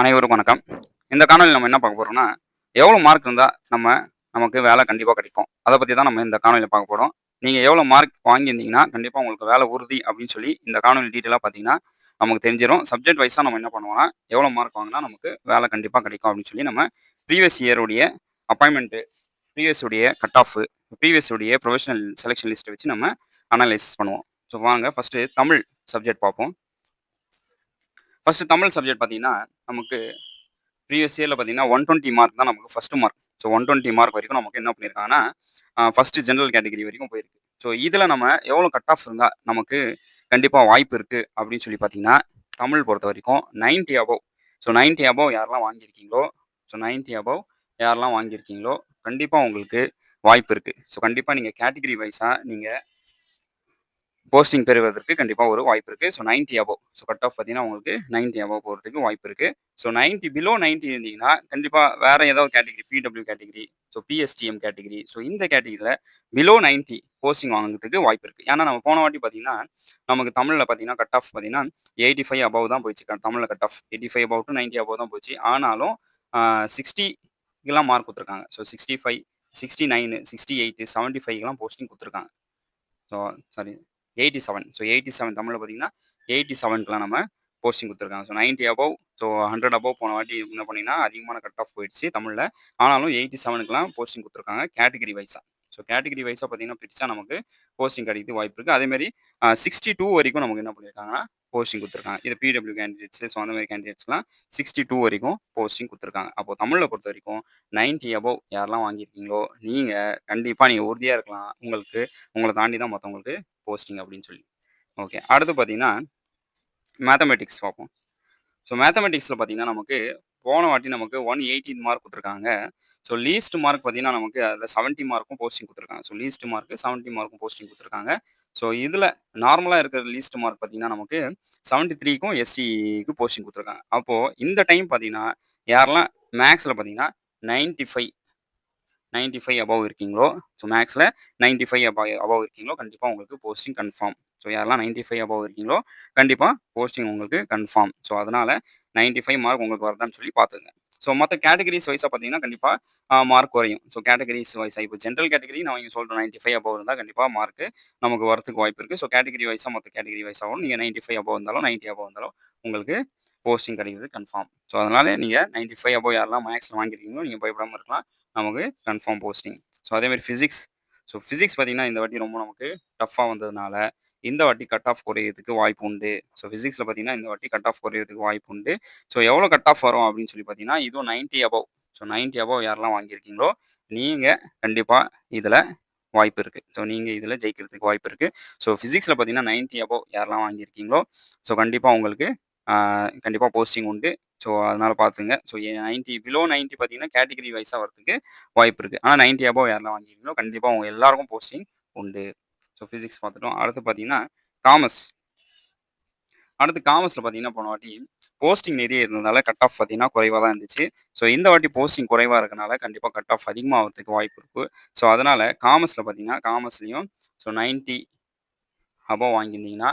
அனைவருக்கும் வணக்கம். இந்த காணொலியில் நம்ம என்ன பார்க்க போகிறோம்னா எவ்வளோ மார்க் இருந்தால் நம்ம நமக்கு வேலை கண்டிப்பாக கிடைக்கும். அதை பற்றி தான் நம்ம இந்த காணொலியில் பார்க்க போகிறோம் நீங்கள் எவ்வளோ மார்க் வாங்கியிருந்தீங்கன்னா கண்டிப்பாக உங்களுக்கு வேலை உறுதி அப்படின்னு சொல்லி இந்த காணொலி டீட்டெயிலாக பார்த்தீங்கன்னா நமக்கு தெரிஞ்சிடும் சப்ஜெக்ட் வைஸாக நம்ம என்ன பண்ணுவோம்னா எவ்வளோ மார்க் வாங்கினா நமக்கு வேலை கண்டிப்பாக கிடைக்கும் அப்படின்னு சொல்லி நம்ம ப்ரீவியஸ் இயருடைய அப்பாயின்மெண்ட்டு ப்ரீவியஸ் உடைய கட் ஆஃப் ப்ரீவியஸ் உடைய ப்ரொஃபஷனல் செலெக்ஷன் லிஸ்ட்டை வச்சு நம்ம அனலைசிஸ் பண்ணுவோம். ஸோ வாங்க ஃபஸ்ட்டு தமிழ் சப்ஜெக்ட் பார்ப்போம். ஃபஸ்ட்டு தமிழ் சப்ஜெக்ட் பார்த்தீங்கன்னா நமக்கு ப்ரீவியஸ் இயரில் பார்த்தீங்கன்னா ஒன் டுவெண்ட்டி மார்க் தான் நமக்கு first mark so one twenty mark வரைக்கும் நமக்கு என்ன பண்ணியிருக்காங்கன்னா ஃபஸ்ட்டு ஜென்ரல் கேட்டகரி வரைக்கும் போயிருக்கு. ஸோ இதில் நம்ம எவ்வளோ கட் ஆஃப் இருந்தால் நமக்கு கண்டிப்பாக வாய்ப்பு இருக்குது அப்படின்னு சொல்லி பார்த்தீங்கன்னா தமிழ் பொறுத்த வரைக்கும் ninety above so ninety above யாரெல்லாம் வாங்கியிருக்கீங்களோ ஸோ நைன்ட்டி அபவ் யாரெல்லாம் வாங்கியிருக்கீங்களோ கண்டிப்பாக உங்களுக்கு வாய்ப்பு இருக்குது ஸோ கண்டிப்பாக நீங்கள் கேட்டகரி வைஸாக நீங்கள் போஸ்டிங் பெறுவதற்கு கண்டிப்பாக ஒரு வாய்ப்பு இருக்குது so ninety above so cut off பார்த்தீங்கன்னா உங்களுக்கு நைன்ட்டி அபோவ் போகிறதுக்கு வாய்ப்பு இருக்குது ஸோ நைன்ட்டி பிலோ நைன்ட்டி இருந்தீங்கன்னா கண்டிப்பாக வேறு ஏதாவது category PW category so PSTM category so இந்த கேட்டகரியில் பிலோ நைன்ட்டி போஸ்டிங் வாங்குறதுக்கு வாய்ப்பு இருக்குது ஏன்னா நம்ம போன வாட்டி பார்த்தீங்கன்னா நமக்கு தமிழில் பார்த்தீங்கன்னா கட் ஆஃப் பார்த்தீங்கன்னா எயிட்டி ஃபைவ் அபவ் தான் போயிடுச்சு. தமிழில் cut off eighty five above to ninety above தான் போச்சு ஆனாலும் சிக்ஸ்டிக்கெலாம் மார்க் கொடுத்துருக்காங்க so sixty five sixty nine sixty eight seventy ஃபைவ்லாம் posting கொடுத்துருக்காங்க. So sorry eighty seven so eighty seven தமிழில் பார்த்தீங்கன்னா எயிட்டி செவனுக்குலாம் நம்ம போஸ்டிங் கொடுத்துருக்காங்க. So ninety above so hundred above போன வாட்டி என்ன பண்ணிங்கன்னா அதிகமான கட் ஆஃப் போயிடுச்சு தமிழில். ஆனாலும் எயிட்டி செவனுக்குலாம் போஸ்டிங் கொடுத்துருக்காங்க கேட்டகரி வைஸாக ஸோ கேட்டகரி வைஸாக பார்த்தீங்கன்னா பிரிச்சா நமக்கு போஸ்டிங் கிடைக்கிறது வாய்ப்பு இருக்குது அதேமாதிரி சிக்ஸ்டி டூ வரைக்கும் நமக்கு என்ன பண்ணியிருக்காங்கன்னா போஸ்டிங் கொடுத்துருக்காங்க. இது பிடபிள்யூ கேண்டிடேட்ஸ் ஸோ அந்த மாதிரி கேண்டிடேட்ஸ்லாம் சிக்ஸ்டி டூ வரைக்கும் போஸ்டிங் கொடுத்துருக்காங்க. அப்போ தமிழில் பொறுத்த வரைக்கும் நைன்ட்டி அபவ் யாரெல்லாம் வாங்கியிருக்கீங்களோ நீங்கள் கண்டிப்பாக நீங்கள் உறுதியாக இருக்கலாம். உங்களுக்கு உங்களை தாண்டி தான் மற்றவங்களுக்கு போஸ்டிங் அப்படின்னு சொல்லி. ஓகே அடுத்து பார்த்தீங்கன்னா மேத்தமெட்டிக்ஸ் பார்ப்போம். ஸோ மேத்தமெட்டிக்ஸில் பார்த்தீங்கன்னா நமக்கு போன வாட்டி நமக்கு ஒன் எயிட்டீன் மார்க் கொடுத்துருக்காங்க. ஸோ லீஸ்ட் மார்க் பார்த்தீங்கன்னா நமக்கு அதில் செவன்ட்டி மார்க்கும் போஸ்டிங் கொடுத்துருக்காங்க. ஸோ லீஸ்ட் மார்க்கு செவன்ட்டி மார்க்கும் போஸ்டிங் கொடுத்துருக்காங்க. ஸோ இதில் நார்மலாக இருக்கிற லீஸ்ட் மார்க் பார்த்தீங்கன்னா நமக்கு செவன்ட்டி த்ரீக்கும் எஸ்சிக்கு போஸ்டிங் கொடுத்துருக்காங்க. அப்போது இந்த டைம் பார்த்தீங்கன்னா யாரெல்லாம் மேக்ஸில் பார்த்தீங்கன்னா ninety five ninety five above இருக்கீங்களோ ஸோ மேக்ஸில் நைன்ட்டி ஃபைவ் அபவ் அபவ் இருக்கீங்களோ கண்டிப்பாக உங்களுக்கு போஸ்டிங் கன்ஃபார்ம் ஸோ யாரெல்லாம் நைன்ட்டி ஃபைவ் அபவ் இருக்கீங்களோ கண்டிப்பாக போஸ்டிங் உங்களுக்கு கன்ஃபார்ம் ஸோ அதனால் நைன்ட்டி ஃபைவ் மார்க் உங்களுக்கு வருதான்னு சொல்லி பார்த்துங்க ஸோ மற்ற கேட்டகரிஸ் வைஸாக பார்த்தீங்கன்னா கண்டிப்பாக மார்க் குறையும். ஸோ கேட்டகரிஸ் வைஸாக இப்போ ஜென்ரல் கேட்டகரி நான் இங்கே சொல்கிறேன் நைன்ட்டி ஃபைவ் அபவ் இருந்தால் கண்டிப்பாக மார்க் நமக்கு வரதுக்கு வாய்ப்பு இருக்குது ஸோ கேட்டகரி வைஸாக மற்ற கேட்டகரி வைஸாகவும் நீங்கள் நைன்ட்டி ஃபைவ் அபவ் இருந்தாலும் நைன்ட்டி அபவ் இருந்தாலும் உங்களுக்கு போஸ்டிங் கிடைக்கிறது கன்ஃபார்ம் ஸோ அதனால் நீங்கள் நைன்ட்டி ஃபைவ் அபவ் யாரெல்லாம் மேக்ஸில் வாங்கியிருக்கீங்களோ நீங்கள் பயப்படாமல் இருக்கலாம். நமக்கு கன்ஃபார்ம் போஸ்டிங் ஸோ அதேமாதிரி ஃபிசிக்ஸ் ஸோ ஃபிசிக்ஸ் பார்த்தீங்கன்னா இந்த வாட்டி ரொம்ப நமக்கு டஃப்பாக வந்ததுனால இந்த வாட்டி கட் ஆஃப் குறையிறதுக்கு வாய்ப்பு உண்டு. ஸோ ஃபிசிக்ஸில் பார்த்தீங்கன்னா இந்த வாட்டி கட் ஆஃப் குறையிறதுக்கு வாய்ப்பு உண்டு. ஸோ எவ்வளோ கட் ஆஃப் வரும் அப்படின்னு சொல்லி பார்த்தீங்கன்னா இதுவும் ninety above so ninety above யாரெல்லாம் வாங்கியிருக்கீங்களோ நீங்கள் கண்டிப்பாக இதில் வாய்ப்பு இருக்குது ஸோ நீங்கள் இதில் ஜெயிக்கிறதுக்கு வாய்ப்பு இருக்குது ஸோ ஃபிசிக்ஸில் பார்த்தீங்கன்னா நைன்ட்டி அபவ் யாரெல்லாம் வாங்கியிருக்கீங்களோ ஸோ கண்டிப்பாக உங்களுக்கு கண்டிப்பாக போஸ்டிங் உண்டு. ஸோ அதனால் பார்த்துங்க ஸோ நைன்ட்டி பிலோ நைன்ட்டி பார்த்தீங்கன்னா கேட்டகரி வைஸாக வரதுக்கு வாய்ப்பு இருக்குது ஆனால் நைன்ட்டி அபவ் யாரெல்லாம் வாங்கியிருக்கீங்களோ கண்டிப்பாக உங்கள் எல்லாருக்கும் போஸ்டிங் உண்டு. ஸோ ஃபிசிக்ஸ் பார்த்துட்டோம். அடுத்து பார்த்தீங்கன்னா காமர்ஸ் அடுத்து காமர்ஸில் பார்த்தீங்கன்னா போன வாட்டி போஸ்டிங் நிறைய இருந்ததுனால கட் ஆஃப் பார்த்தீங்கன்னா குறைவாக தான் இருந்துச்சு. ஸோ இந்த வாட்டி போஸ்டிங் குறைவாக இருக்கனால கண்டிப்பாக கட் ஆஃப் அதிகமாகிறதுக்கு வாய்ப்பு இருக்குது ஸோ அதனால் காமர்ஸில் பார்த்தீங்கன்னா காமர்ஸ்லேயும் ஸோ நைன்ட்டி அபோவ் வாங்கியிருந்தீங்கன்னா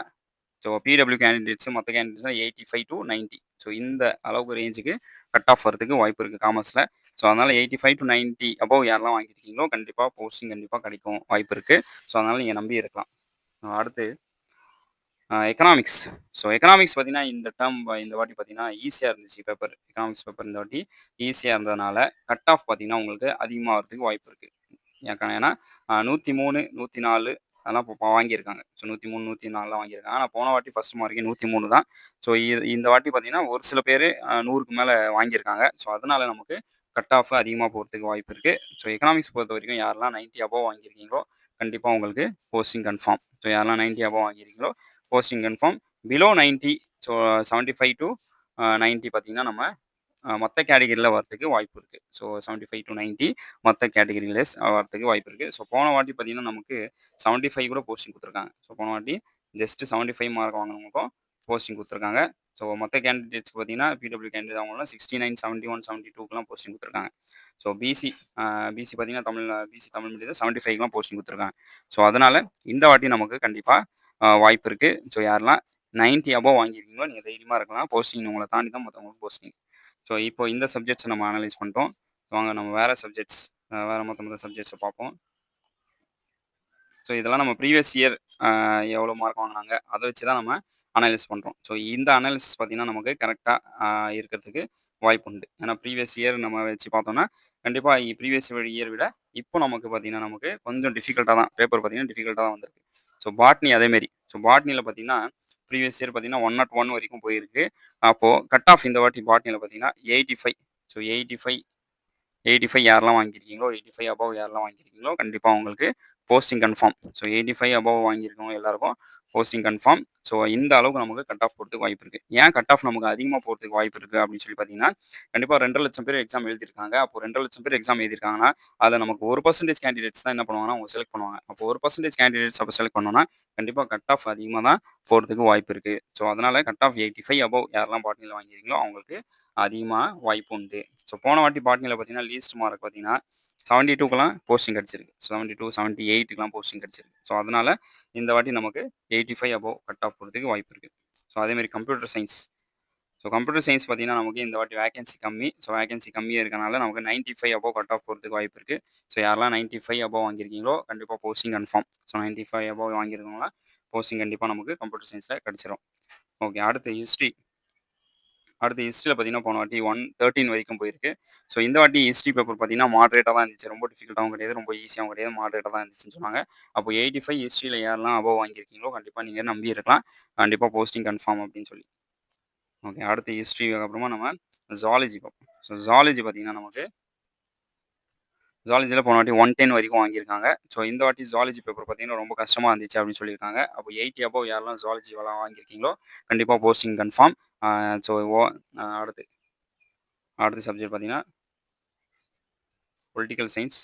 ஸோ பிடபிள்யூ கேண்டிடேட்ஸு மற்ற candidates eighty five to ninety so இந்த அளவுக்கு ரேஞ்சுக்கு கட் ஆஃப் வரதுக்கு வாய்ப்பு இருக்குது காமர்ஸில் ஸோ அதனால் eighty five to ninety above யாரெல்லாம் வாங்கியிருக்கீங்களோ கண்டிப்பாக போஸ்டிங் கண்டிப்பாக கிடைக்கும் வாய்ப்பு இருக்குது ஸோ அதனால் நீங்கள் நம்பி இருக்கலாம். அடுத்து எக்கனாமிக்ஸ் ஸோ எக்கனாமிக்ஸ் பார்த்தீங்கன்னா இந்த டேர்ம் இந்த வாட்டி பார்த்தீங்கன்னா ஈஸியாக இருந்துச்சு பேப்பர் எக்கனாமிக்ஸ் பேப்பர் இந்த வாட்டி ஈஸியாக இருந்ததுனால கட் ஆஃப் பார்த்தீங்கன்னா உங்களுக்கு அதிகமாக வரதுக்கு வாய்ப்பு இருக்குது ஏன்னா நூற்றி மூணு நூற்றி நாலு அதெல்லாம் இப்போ வாங்கியிருக்காங்க. ஸோ நூற்றி மூணு நூற்றி நாலுலாம் வாங்கியிருக்காங்க. ஆனால் போன வாட்டி ஃபஸ்ட் மார்க்கே நூற்றி மூணு தான். ஸோ இந்த வாட்டி பார்த்தீங்கன்னா ஒரு சில பேர் நூறுக்கு மேலே வாங்கியிருக்காங்க. ஸோ அதனால நமக்கு கட் ஆஃப் அதிகமாக போகிறதுக்கு வாய்ப்பு இருக்குது ஸோ எக்கனாமிக்ஸ் பொறுத்த வரைக்கும் யாரெல்லாம் நைன்ட்டி அபோவ் வாங்கியிருக்கீங்களோ கண்டிப்பாக உங்களுக்கு போஸ்டிங் கன்ஃபார்ம் ஸோ யாரெல்லாம் ninety above வாங்கியிருக்கீங்களோ posting confirm below ninety so seventy five to ninety பார்த்தீங்கன்னா நம்ம மற்ற கேட்டகரியில் வரதுக்கு வாய்ப்பு இருக்குது so seventy five to ninety மற்ற கேட்டகரியில் வரதுக்கு வாய்ப்பு இருக்குது ஸோ போன வாட்டி பார்த்தீங்கன்னா நமக்கு செவன்ட்டி ஃபைவ் கூட போஸ்டிங் கொடுத்துருக்காங்க. ஸோ போன வாட்டி ஜஸ்ட்டு செவன்ட்டி ஃபைவ் மார்க் வாங்கினவங்களுக்கும் போஸ்டிங் கொடுத்துருக்காங்க. ஸோ மொத்த கேண்டிடேட்ஸ் பார்த்தீங்கன்னா பிடபிள்யூ கேண்டிடேட் அவங்களாம் sixty nine seventy one seventy டூக்குலாம் posting கொடுத்துருக்காங்க ஸோ பிசி பிசி பார்த்தீங்கன்னா தமிழ் பிசி தமிழ் மீடியத்தில் செவன்ட்டி ஃபைவ்லாம் போஸ்டிங் கொடுத்துருக்காங்க. ஸோ அதனால் இந்த வாட்டி நமக்கு கண்டிப்பாக வாய்ப்பு இருக்குது ஸோ யாரெல்லாம் நைன்ட்டி அபவ் வாங்கியிருக்கீங்களோ நீங்கள் தைரியமாக இருக்கலாம். போஸ்டிங் உங்களை தாண்டி தான் மற்றவங்களுக்கு போஸ்டிங் ஸோ இப்போ இந்த சப்ஜெக்ட்ஸை நம்ம அனலைஸ் பண்ணிட்டோம். வாங்க நம்ம வேறு சப்ஜெக்ட்ஸ் வேறு மொத்த மொத்த சப்ஜெக்ட்ஸை பார்ப்போம். ஸோ இதெல்லாம் நம்ம ப்ரீவியஸ் இயர் எவ்வளோ மார்க் வாங்கினாங்க? அதை வச்சு தான் நம்ம அனலைஸ் பண்ணுறோம் ஸோ இந்த அனாலிசிஸ் பார்த்திங்கன்னா நமக்கு கரெக்டாக இருக்கிறதுக்கு வாய்ப்பு உண்டு ஏன்னா ப்ரீவியஸ் இயர் நம்ம வச்சு பார்த்தோம்னா கண்டிப்பாக ப்ரீவியஸ் இயர் விட இப்போ நமக்கு பார்த்திங்கன்னா நமக்கு கொஞ்சம் டிஃபிகல்ட்டாக தான். பேப்பர் பார்த்திங்கன்னா டிஃபிகல்ட்டாக தான் வந்திருக்கு. ஸோ பாட்னி அதேமாரி. ஸோ பாட்னியில் பார்த்திங்கன்னா ப்ரீவியஸ் இயர் பார்த்திங்கன்னா ஒன் நாட் ஒன் வரைக்கும் போயிருக்கு. அப்போது கட் ஆஃப் இந்த வாட்டி பாட்னியில் பார்த்திங்கன்னா eighty five so eighty five eighty five யாரெல்லாம் வாங்கியிருக்கீங்களோ எயிட்டி ஃபைவ் அபவ் யாரெல்லாம் வாங்கியிருக்கீங்களோ கண்டிப்பாக உங்களுக்கு posting confirm so eighty five above வாங்கியிருக்கோம் எல்லாருக்கும் போஸ்டிங் கன்ஃபார்ம் ஸோ இந்த அளவுக்கு நமக்கு கட் ஆஃப் போகிறதுக்கு வாய்ப்பு இருக்குது ஏன் கட் ஆஃப் நமக்கு அதிகமாக போகிறதுக்கு வாய்ப்பு இருக்குது அப்படின்னு சொல்லி பார்த்தீங்கன்னா கண்டிப்பாக ரெண்டு லட்சம் பேர் எக்ஸாம் எழுதிருக்காங்க அப்போ ரெண்டு லட்சம் பேர் எக்ஸாம் எழுதிருக்காங்கன்னா அதில் நமக்கு ஒரு பர்சன்டேஜ் கேண்டிடேட்ஸ் தான் என்ன பண்ணுவாங்கன்னா அவங்க செலக்ட் பண்ணுவாங்க. அப்போ ஒரு பர்சன்டேஜ் கேண்டிடேட்ஸ் அப்போ செலக்ட் பண்ணோன்னா கண்டிப்பாக கட் ஆஃப் அதிகமாக தான் போகிறதுக்கு வாய்ப்பு இருக்குது ஸோ அதனால் cut off eighty five above யாரெல்லாம் பாட்னியில் வாங்கியிருக்கீங்களோ அவங்களுக்கு அதிகமாக வாய்ப்பு உண்டு. ஸோ போன வாட்டி பாட்னியில் பார்த்தீங்கன்னா லீஸ்ட் மார்க் பார்த்தீங்கன்னா செவன்ட்டி டூக்கெலாம் போஸ்டிங் கிடச்சிருக்கு. செவன்ட்டி டூ செவன்ட்டி எயிட்டுக்கெலாம் போஸ்டிங் கிடச்சிருக்கு. ஸோ அதனால் இந்த வாட்டி நமக்கு eighty five above cut off போகிறதுக்கு வாய்ப்பு இருக்குது ஸோ அதேமாதிரி computer science so computer science பார்த்தீங்கன்னா நமக்கு இந்த வாட்டி வேகன்சி கம்மி. ஸோ வேகன்சி கம்மியாக இருக்கனால நமக்கு ninety five above cut off போகிறதுக்கு வாய்ப்பு இருக்குது ஸோ யாரெல்லாம் நைன்ட்டி ஃபைவ் அபோவ் வாங்கியிருக்கீங்களோ கண்டிப்பாக posting confirm so ninety five above வாங்கியிருக்கவங்களாம் posting கண்டிப்பாக நமக்கு கம்ப்யூட்டர் சயின்ஸில் கிடச்சிரும். ஓகே அடுத்து ஹிஸ்ட்ரி அடுத்து ஹிஸ்ட்ரியில் பார்த்தீங்கன்னா போன வாட்டி ஒன் தேர்ட்டின் வரைக்கும் போயிருக்கு. ஸோ இந்த வாட்டி ஹிஸ்ட்ரி பேப்பர் பார்த்தீங்கன்னா மாட்ரேட்டாக தான் இருந்துச்சு. ரொம்ப டிஃபிகல்ட்டாகவும் கிடையாது. ரொம்ப ஈஸியாகவும் கிடையாது. மாட்ரேட்டாக தான் இருந்துச்சுன்னு சொன்னாங்க. அப்போ எயிட்டி ஃபைவ் ஹிஸ்ட்ரியில் யாரெல்லாம் அபவ் வாங்கியிருக்கீங்களோ கண்டிப்பாக நீங்கள் நம்பி இருக்கலாம். கண்டிப்பாக போஸ்டிங் கன்ஃபார்ம் அப்படின்னு சொல்லி. ஓகே அடுத்து ஹிஸ்ட்ரி அப்புறமா நம்ம ஜாலஜி பார்ப்போம். ஸோ ஜாலஜி பார்த்தீங்கன்னா நமக்கு ஜாலஜியில் போன வாட்டி ஒன் டென் வரைக்கும் வாங்கியிருக்காங்க. ஸோ இந்த வாட்டி ஜாலஜி பேப்பர் பார்த்தீங்கன்னா ரொம்ப கஷ்டமாக இருந்துச்சு அப்படின்னு சொல்லியிருக்காங்க. அப்போ எயிட்டி அபோவ் யாரெல்லாம் ஜாலஜி வளம் வாங்கியிருக்கீங்களோ கண்டிப்பாக போஸ்டிங் கன்ஃபார்ம் ஸோ ஓ அடுத்து அடுத்த சப்ஜெக்ட் பார்த்தீங்கன்னா பொலிட்டிக்கல் சயின்ஸ்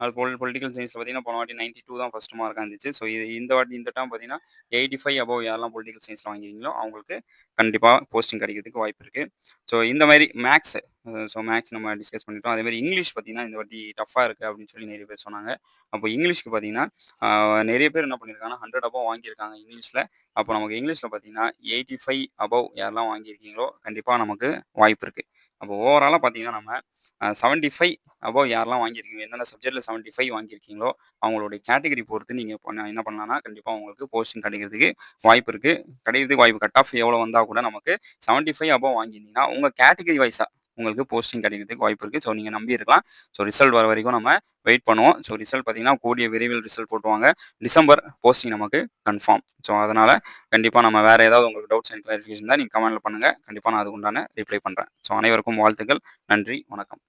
அது பொல் பொலிட்டிக்கல் சயின்ஸில் பார்த்தீங்கன்னா போன வாட்டி நைன்ட்டி டூ தான் ஃபஸ்ட் மார்க்காக இருந்துச்சு. ஸோ இது இந்த வாட்டி இந்த டைம் பார்த்தீங்கன்னா எயிட்டி ஃபைவ் அபவ் யாரெல்லாம் பொலிட்டிக்கல் சயின்ஸில் வாங்கிறீங்களோ அவங்களுக்கு கண்டிப்பாக போஸ்டிங் கிடைக்கிறதுக்கு வாய்ப்பு இருக்குது ஸோ இந்த மாதிரி மேக்ஸ் ஸோ மேக்ஸ் நம்ம டிஸ்கஸ் பண்ணிட்டோம். அதே மாதிரி இங்கிலீஷ் பார்த்தீங்கன்னா இந்த வாட்டி டஃப்பாக இருக்குது அப்படின்னு சொல்லி நிறைய பேர் சொன்னாங்க. அப்போ இங்கிலீஷ்க்கு பார்த்தீங்கன்னா நிறைய பேர் என்ன பண்ணியிருக்காங்கன்னா ஹண்ட்ரட் அபவ் வாங்கியிருக்காங்க இங்கிலீஷில் அப்போ நமக்கு இங்கிலீஷில் பார்த்தீங்கன்னா எயிட்டி ஃபைவ் அபவ் யாரெல்லாம் வாங்கியிருக்கீங்களோ கண்டிப்பாக நமக்கு வாய்ப்பு இருக்குது அப்போ ஓவராலாக பார்த்தீங்கன்னா நம்ம செவன்ட்டி ஃபைவ் அபவ் யாரெல்லாம் வாங்கியிருக்கீங்க எந்தெந்த சப்ஜெக்ட்டில் செவன்ட்டி ஃபைவ் வாங்கியிருக்கீங்களோ அவங்களுடைய கேட்டகரி பொறுத்து நீங்கள் பண்ண என்ன பண்ணலாம்னா கண்டிப்பாக உங்களுக்கு போஸ்டிங் கிடைக்கிறதுக்கு வாய்ப்பு இருக்குது கிடைக்கிறதுக்கு வாய்ப்பு கட் ஆஃப் எவ்வளோ வந்தால் கூட நமக்கு செவன்ட்டி ஃபைவ் அபவ் வாங்கியிருந்தீங்கன்னா உங்கள் கேட்டகரி வைஸாக உங்களுக்கு போஸ்டிங் கிடைக்கிறதுக்கு வாய்ப்பு இருக்குது ஸோ நீங்கள் நம்பி இருக்கலாம் ஸோ ரிசல்ட் வர வரைக்கும் நம்ம வெயிட் பண்ணுவோம். ஸோ ரிசல்ட் பார்த்தீங்கன்னா கூடிய விரைவில் ரிசல்ட் போட்டுவாங்க டிசம்பர் போஸ்டிங் நமக்கு கன்ஃபார்ம் ஸோ அதனால் கண்டிப்பாக நம்ம வேறு ஏதாவது உங்களுக்கு டவுட்ஸ் அண்ட் கிளாரிஃபிகேஷன் தான் நீங்கள் கமெண்ட்டில் பண்ணுங்கள் கண்டிப்பாக நான் அதுக்கு உண்டான ரிப்ளை பண்ணுறேன் ஸோ அனைவருக்கும் வாழ்த்துக்கள். நன்றி. வணக்கம்.